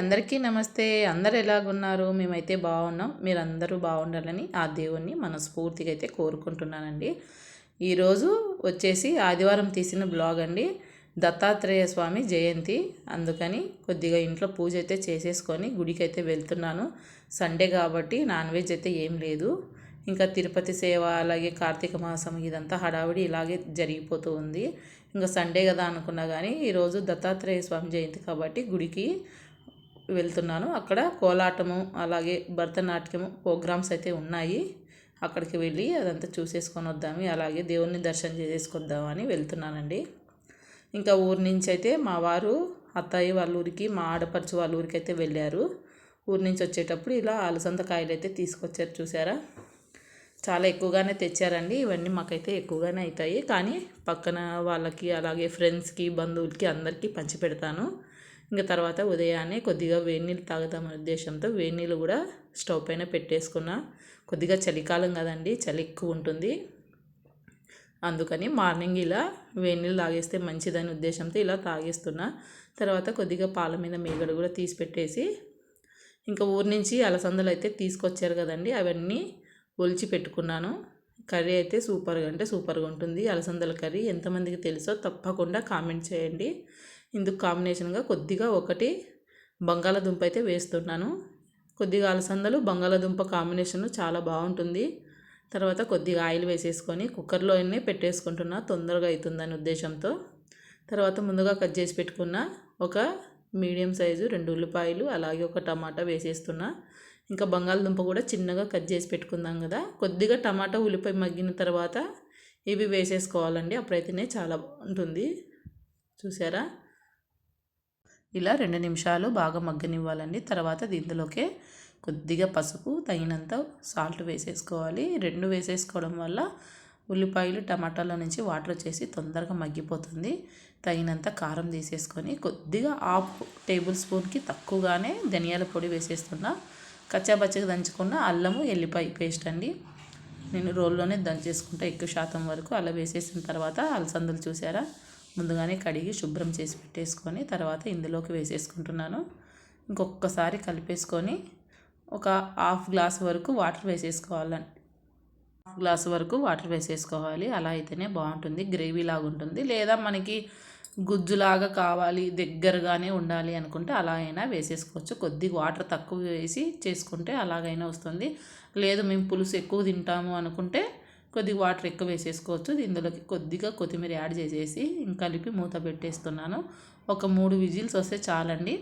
అందరికీ నమస్తే. అందరు ఎలాగున్నారు? మేమైతే బాగున్నాం. మీరందరూ బాగుండాలని ఆ దేవుణ్ణి మనస్ఫూర్తిగా అయితే కోరుకుంటున్నానండి. ఈరోజు వచ్చేసి ఆదివారం తీసిన బ్లాగ్ అండి. దత్తాత్రేయ స్వామి జయంతి. అందుకని కొద్దిగా ఇంట్లో పూజ అయితే చేసేసుకొని గుడికి అయితే వెళ్తున్నాను. సండే కాబట్టి నాన్ వెజ్ అయితే ఏం లేదు. ఇంకా తిరుపతి సేవ అలాగే కార్తీక మాసం ఇదంతా హడావిడి ఇలాగే జరిగిపోతూ ఉంది. ఇంకా సండే కదా అనుకున్నా కానీ ఈరోజు దత్తాత్రేయ స్వామి జయంతి కాబట్టి గుడికి వెళ్తున్నాను. అక్కడ కోలాటము అలాగే భరతనాట్యము ప్రోగ్రామ్స్ అయితే ఉన్నాయి. అక్కడికి వెళ్ళి అదంతా చూసేసుకొని వద్దాము అలాగే దేవుణ్ణి దర్శనం చేసేసుకొద్దామని వెళ్తున్నానండి. ఇంకా ఊరి నుంచి అయితే మా వారు అత్తయ్య వాళ్ళ ఊరికి మా ఆడపడుచు వాళ్ళ ఊరికి అయితే వెళ్ళారు. ఊరి నుంచి వచ్చేటప్పుడు ఇలా అలసంద కాయలు అయితే తీసుకొచ్చారు చూసారా చాలా ఎక్కువగానే తెచ్చారండి. ఇవన్నీ మాకైతే ఎక్కువగానే అవుతాయి. కానీ పక్కన వాళ్ళకి అలాగే ఫ్రెండ్స్కి బంధువులకి అందరికీ పంచి పెడతాను. ఇంకా తర్వాత ఉదయాన్నే కొద్దిగా వేడి నీళ్ళు తాగుదామనే ఉద్దేశంతో వేడి నీళ్ళు కూడా స్టవ్ పైన పెట్టేసుకున్న. కొద్దిగా చలికాలం కదండి చలి ఎక్కువ ఉంటుంది. అందుకని మార్నింగ్ ఇలా వేడి నీళ్ళు తాగేస్తే మంచిదని ఉద్దేశంతో ఇలా తాగేస్తున్నా. తర్వాత కొద్దిగా పాల మీద మేగడ కూడా తీసి పెట్టేసి ఇంకా ఊరి నుంచి అలసందలు అయితే తీసుకొచ్చారు కదండి అవన్నీ ఒలిచి పెట్టుకున్నాను. కర్రీ అయితే సూపర్గా అంటే సూపర్గా ఉంటుంది. అలసందల కర్రీ ఎంతమందికి తెలుసో తప్పకుండా కామెంట్ చేయండి. ఇందుకు కాంబినేషన్గా కొద్దిగా ఒకటి బంగాళదుంప అయితే వేస్తున్నాను. కొద్దిగా అలసందలు బంగాళదుంప కాంబినేషన్ చాలా బాగుంటుంది. తర్వాత కొద్దిగా ఆయిల్ వేసేసుకొని కుక్కర్లోనే పెట్టేసుకుంటున్నా తొందరగా అవుతుందని ఉద్దేశంతో. తర్వాత ముందుగా కట్ చేసి పెట్టుకున్న ఒక మీడియం సైజు రెండు ఉల్లిపాయలు అలాగే ఒక టమాటా వేసేస్తున్నా. ఇంకా బంగాళదుంప కూడా చిన్నగా కట్ చేసి పెట్టుకుందాం కదా. కొద్దిగా టమాటా ఉల్లిపాయ మగ్గిన తర్వాత ఇవి వేసేసుకోవాలండి. అప్పుడైతేనే చాలా బాగుంటుంది. చూసారా ఇలా రెండు నిమిషాలు బాగా మగ్గనివ్వాలండి. తర్వాత దీంట్లోకే కొద్దిగా పసుపు తగినంత సాల్ట్ వేసేసుకోవాలి. రెండు వేసేసుకోవడం వల్ల ఉల్లిపాయలు టమాటాల నుంచి వాటర్ వచ్చేసి తొందరగా మగ్గిపోతుంది. తగినంత కారం తీసేసుకొని కొద్దిగా హాఫ్ టేబుల్ స్పూన్కి తక్కువగానే ధనియాల పొడి వేసేస్తున్నా. కచ్చాపచ్చగా దంచుకున్న అల్లము ఎల్లిపాయ పేస్ట్ అండి. నేను రోల్లోనే దంచేసుకుంటా ఎక్కువ శాతం వరకు. అలా వేసేసిన తర్వాత అలసందలు చూసారా? ముందుగానే కడిగి శుభ్రం చేసి పెట్టేసుకొని తర్వాత ఇందులోకి వేసేసుకుంటున్నాను. ఇంకొకసారి కలిపేసుకొని ఒక హాఫ్ గ్లాస్ వరకు వాటర్ వేసేసుకోవాలండి హాఫ్ గ్లాస్ వరకు వాటర్ వేసేసుకోవాలి. అలా అయితేనే బాగుంటుంది. గ్రేవీ లాగా ఉంటుంది. లేదా మనకి గుజ్జులాగా కావాలి దగ్గరగానే ఉండాలి అనుకుంటే అలా అయినా వేసేసుకోవచ్చు. కొద్దిగా వాటర్ తక్కువ వేసి చేసుకుంటే అలాగైనా వస్తుంది. లేదు మేము పులుసు ఎక్కువ తింటాము అనుకుంటే కొద్దిగా వాటర్ ఎక్కువ వేసేసుకోవచ్చు. ఇందులోకి కొద్దిగా కొత్తిమీర యాడ్ చేసేసి కలిపి మూత పెట్టేస్తున్నాను. ఒక మూడు విజిల్స్ వస్తే చాలండి.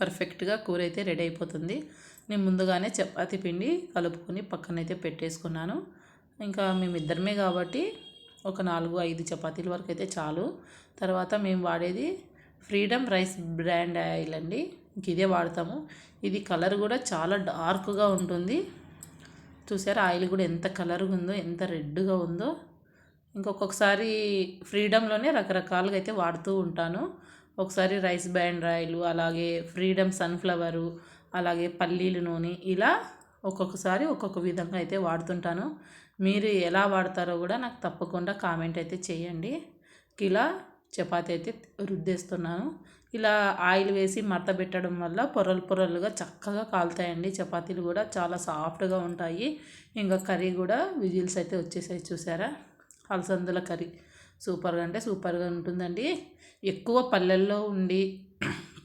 పర్ఫెక్ట్గా కూర అయితే రెడీ అయిపోతుంది. నేను ముందుగానే చపాతి పిండి కలుపుకొని పక్కనైతే పెట్టేసుకున్నాను. ఇంకా మేమిద్దరమే కాబట్టి ఒక నాలుగు ఐదు చపాతీల వరకు అయితే చాలు. తర్వాత మేము వాడేది ఫ్రీడమ్ రైస్ బ్రాండ్ ఆయిల్ అండి. ఇదే వాడతాము. ఇది కలర్ కూడా చాలా డార్క్గా ఉంటుంది. చూసారా? ఆయిల్ కూడా ఎంత కలర్గా ఉందో ఎంత రెడ్గా ఉందో. ఇంకొకసారి ఫ్రీడమ్లోనే రకరకాలుగా అయితే వాడుతూ ఉంటాను. ఒకసారి రైస్ బ్యాండ్ ఆయిల్ అలాగే ఫ్రీడమ్ సన్ఫ్లవరు అలాగే పల్లీలు నూనె ఇలా ఒక్కొక్కసారి ఒక్కొక్క విధంగా అయితే వాడుతుంటాను. మీరు ఎలా వాడతారో కూడా నాకు తప్పకుండా కామెంట్ అయితే చేయండి. ఇలా చపాతి అయితే రుద్దేస్తున్నాను. ఇలా ఆయిల్ వేసి మడత పెట్టడం వల్ల పొరలు పొరలుగా చక్కగా కాలుతాయండి. చపాతీలు కూడా చాలా సాఫ్ట్గా ఉంటాయి. ఇంకా కర్రీ కూడా విజిల్స్ అయితే వచ్చేసాయి చూసారా? అలసందల కర్రీ. సూపర్గా అంటే సూపర్గా ఉంటుందండి. ఎక్కువ పల్లెల్లో ఉండి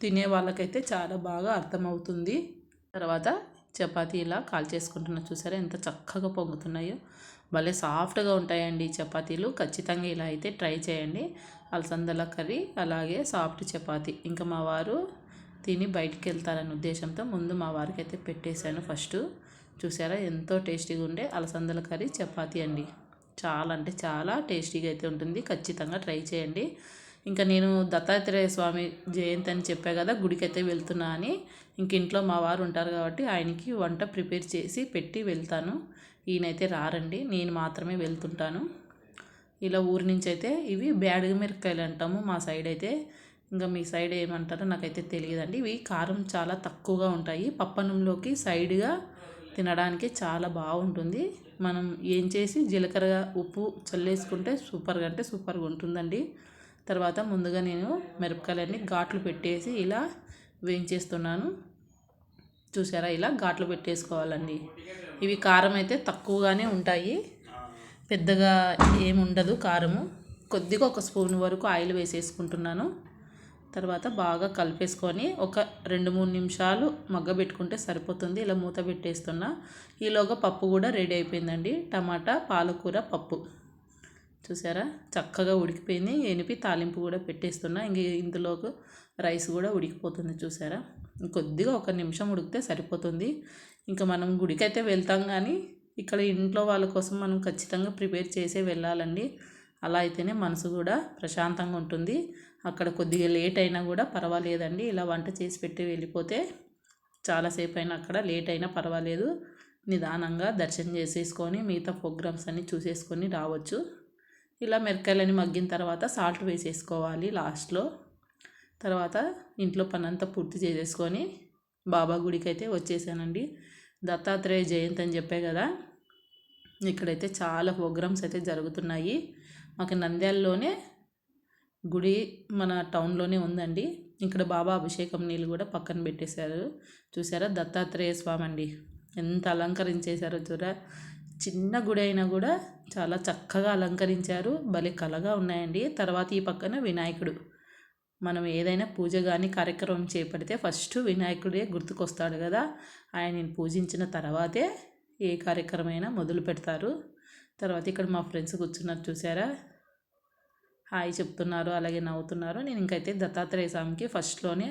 తినే వాళ్ళకైతే చాలా బాగా అర్థమవుతుంది. తర్వాత చపాతీ ఇలా కాల్ చేసుకుంటున్నా. చూసారా ఎంత చక్కగా పొంగుతున్నాయో. భలే సాఫ్ట్గా ఉంటాయండి చపాతీలు. ఖచ్చితంగా ఇలా అయితే ట్రై చేయండి. అలసందల కర్రీ అలాగే సాఫ్ట్ చపాతీ. ఇంకా మా వారు తిని బయటికి వెళ్తారనే ఉద్దేశంతో ముందు మా వారికి అయితే పెట్టేశాను ఫస్ట్. చూసారా ఎంతో టేస్టీగా ఉండే అలసందల కర్రీ చపాతీ అండి. చాలా అంటే చాలా టేస్టీగా అయితే ఉంటుంది. ఖచ్చితంగా ట్రై చేయండి. ఇంకా నేను దత్తాత్రేయ స్వామి జయంతి అని చెప్పా కదా గుడికి అయితే వెళ్తున్నా అని. ఇంక ఇంట్లో మా వారు ఉంటారు కాబట్టి ఆయనకి వంట ప్రిపేర్ చేసి పెట్టి వెళ్తాను. ఈయనైతే రారండి నేను మాత్రమే వెళ్తుంటాను. ఇలా ఊరి నుంచి అయితే ఇవి బ్యాడిగ మిరపకాయలు అంటాము మా సైడ్ అయితే. ఇంకా మీ సైడ్ ఏమంటారో నాకైతే తెలియదండి. ఇవి కారం చాలా తక్కువగా ఉంటాయి. పప్పనంలోకి సైడ్గా తినడానికి చాలా బాగుంటుంది. మనం ఏం చేసి జీలకర్ర ఉప్పు చల్లేసుకుంటే సూపర్గా అంటే సూపర్గా ఉంటుందండి. తర్వాత ముందుగా నేను మిరపకాయలన్నీ ఘాట్లు పెట్టేసి ఇలా వేయించేస్తున్నాను. చూసారా? ఇలా ఘాట్లు పెట్టేసుకోవాలండి. ఇవి కారం అయితే తక్కువగానే ఉంటాయి. పెద్దగా ఏముండదు కారము. కొద్దిగా ఒక స్పూన్ వరకు ఆయిల్ వేసేసుకుంటున్నాను. తర్వాత బాగా కలిపేసుకొని ఒక రెండు మూడు నిమిషాలు మగ్గబెట్టుకుంటే సరిపోతుంది. ఇలా మూత పెట్టేస్తున్నా. ఈలోగా పప్పు కూడా రెడీ అయిపోయిందండి. టమాటా పాలకూర పప్పు. చూసారా? చక్కగా ఉడికిపోయింది. ఎనిపి తాలింపు కూడా పెట్టేస్తున్నా. ఇంక ఇందులోకి రైస్ కూడా ఉడికిపోతుంది చూసారా? కొద్దిగా ఒక నిమిషం ఉడికితే సరిపోతుంది. ఇంకా మనం గుడికి అయితే వెళ్తాం కానీ ఇక్కడ ఇంట్లో వాళ్ళ కోసం మనం ఖచ్చితంగా ప్రిపేర్ చేసే వెళ్ళాలండి. అలా అయితేనే మనసు కూడా ప్రశాంతంగా ఉంటుంది. అక్కడ కొద్దిగా లేట్ అయినా కూడా పర్వాలేదండి. ఇలా వంట చేసి పెట్టి వెళ్ళిపోతే చాలాసేపు అయినా అక్కడ లేట్ అయినా పర్వాలేదు. నిదానంగా దర్శనం చేసేసుకొని మిగతా ప్రోగ్రామ్స్ అన్నీ చూసేసుకొని రావచ్చు. ఇలా మిరకాయలని మగ్గిన తర్వాత సాల్ట్ వేసేసుకోవాలి లాస్ట్లో. తర్వాత ఇంట్లో పనంతా పూర్తి చేసేసుకొని బాబా గుడికి అయితే వచ్చేసానండి. దత్తాత్రేయ జయంతి అని చెప్పే కదా ఇక్కడైతే చాలా ప్రోగ్రామ్స్ అయితే జరుగుతున్నాయి. మాకు నంద్యాలలోనే గుడి మన టౌన్లోనే ఉందండి. ఇక్కడ బాబా అభిషేకం నీళ్ళు కూడా పక్కన పెట్టేశారు. చూసారా దత్తాత్రేయ స్వామి అండి? ఎంత అలంకరించేశారో చూరా? చిన్న గుడి అయినా కూడా చాలా చక్కగా అలంకరించారు. భలే కలగా ఉన్నాయండి. తర్వాత ఈ పక్కన వినాయకుడు. మనం ఏదైనా పూజ కానీ కార్యక్రమం చేపడితే ఫస్ట్ వినాయకుడే గుర్తుకొస్తాడు కదా. ఆయనని పూజించిన తర్వాతే ఏ కార్యక్రమైనా మొదలు పెడతారు. తర్వాత ఇక్కడ మా ఫ్రెండ్స్ కూర్చున్నారు చూసారా? హాయ్ చెప్తున్నారు అలాగే నవ్వుతున్నారు. నేను ఇంకైతే దత్తాత్రేయ స్వామికి ఫస్ట్లోనే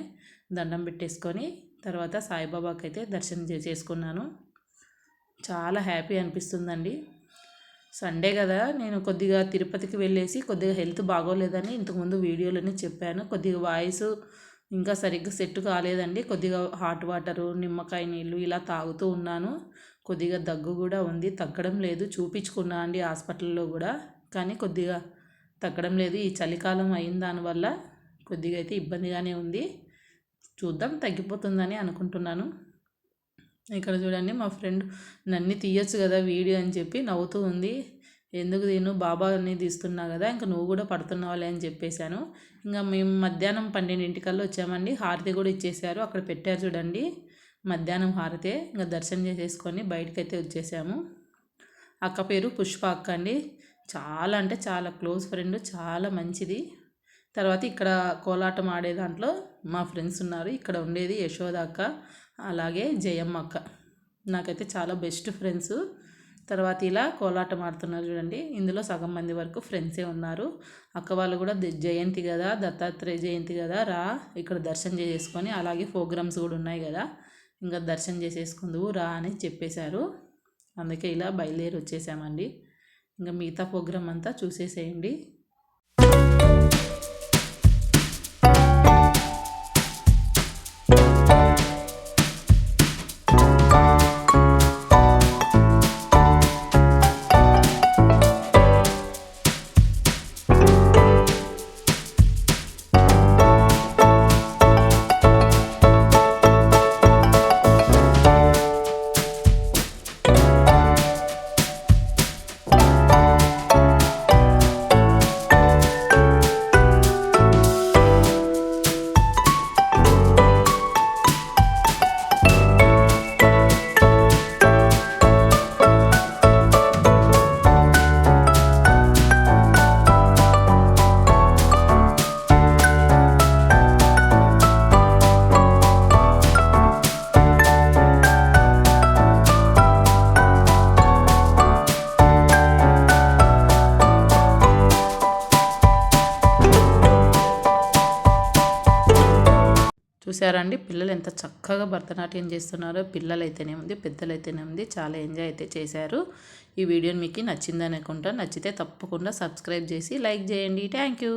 దండం పెట్టేసుకొని తర్వాత సాయిబాబాకి అయితే దర్శనం చేసుకున్నాను. చాలా హ్యాపీ అనిపిస్తుందండి. సండే కదా నేను కొద్దిగా తిరుపతికి వెళ్ళేసి కొద్దిగా హెల్త్ బాగోలేదని ఇంతకుముందు వీడియోలోనే చెప్పాను. కొద్దిగా వాయిస్ ఇంకా సరిగ్గా సెట్ కాలేదండి. కొద్దిగా హాట్ వాటరు నిమ్మకాయ నీళ్ళు ఇలా తాగుతూ ఉన్నాను. కొద్దిగా దగ్గు కూడా ఉంది. తగ్గడం లేదు. చూపించుకున్నా అండి హాస్పిటల్లో కూడా. కానీ కొద్దిగా తగ్గడం లేదు. ఈ చలికాలం అయిన దానివల్ల కొద్దిగా అయితే ఇబ్బందిగానే ఉంది. చూద్దాం తగ్గిపోతుందని అనుకుంటున్నాను. ఇక్కడ చూడండి మా ఫ్రెండ్ నన్ను తీయచ్చు కదా వీడియో అని చెప్పి నవ్వుతూ ఉంది. ఎందుకు నేను బాబాని తీస్తున్నా కదా ఇంకా నువ్వు కూడా పడుతున్నావాలే అని చెప్పేశాను. ఇంకా మేము మధ్యాహ్నం పన్నెండింటికల్లా వచ్చామండి. హారతి కూడా ఇచ్చేసారు అక్కడ పెట్టారు చూడండి. మధ్యాహ్నం హారతే. ఇంకా దర్శనం చేసేసుకొని బయటకైతే వచ్చేసాము. అక్క పేరు పుష్ప అక్క అండి. చాలా అంటే చాలా క్లోజ్ ఫ్రెండ్ చాలా మంచిది. తర్వాత ఇక్కడ కోలాటం ఆడే దాంట్లో మా ఫ్రెండ్స్ ఉన్నారు. ఇక్కడ ఉండేది యశోద అక్క. అలాగే జయమ్మ అక్క నాకైతే చాలా బెస్ట్ ఫ్రెండ్స్ తర్వాత ఇలా కోలాటం ఆడుతున్నారు చూడండి. ఇందులో సగం మంది వరకు ఫ్రెండ్సే ఉన్నారు. అక్క వాళ్ళు కూడా జయంతి కదా దత్తాత్రేయ జయంతి కదా రా ఇక్కడ దర్శనం చేసుకొని అలాగే ప్రోగ్రామ్స్ కూడా ఉన్నాయి కదా. ఇంకా దర్శనం చేసేసుకుందువు రా అని చెప్పేశారు. అందుకే ఇలా బయలుదేరి వచ్చేసామండి. ఇంకా మిగతా ప్రోగ్రామ్ అంతా చూసేసేయండి. చూసారండి పిల్లలు ఎంత చక్కగా భరతనాట్యం చేస్తున్నారో పిల్లలైతేనే ఉంది పెద్దలైతేనే ఉంది. చాలా ఎంజాయ్ అయితే చేశారు. ఈ వీడియో మీకు నచ్చింది అనుకుంటా నచ్చితే తప్పకుండా సబ్స్క్రైబ్ చేసి లైక్ చేయండి. Thank you.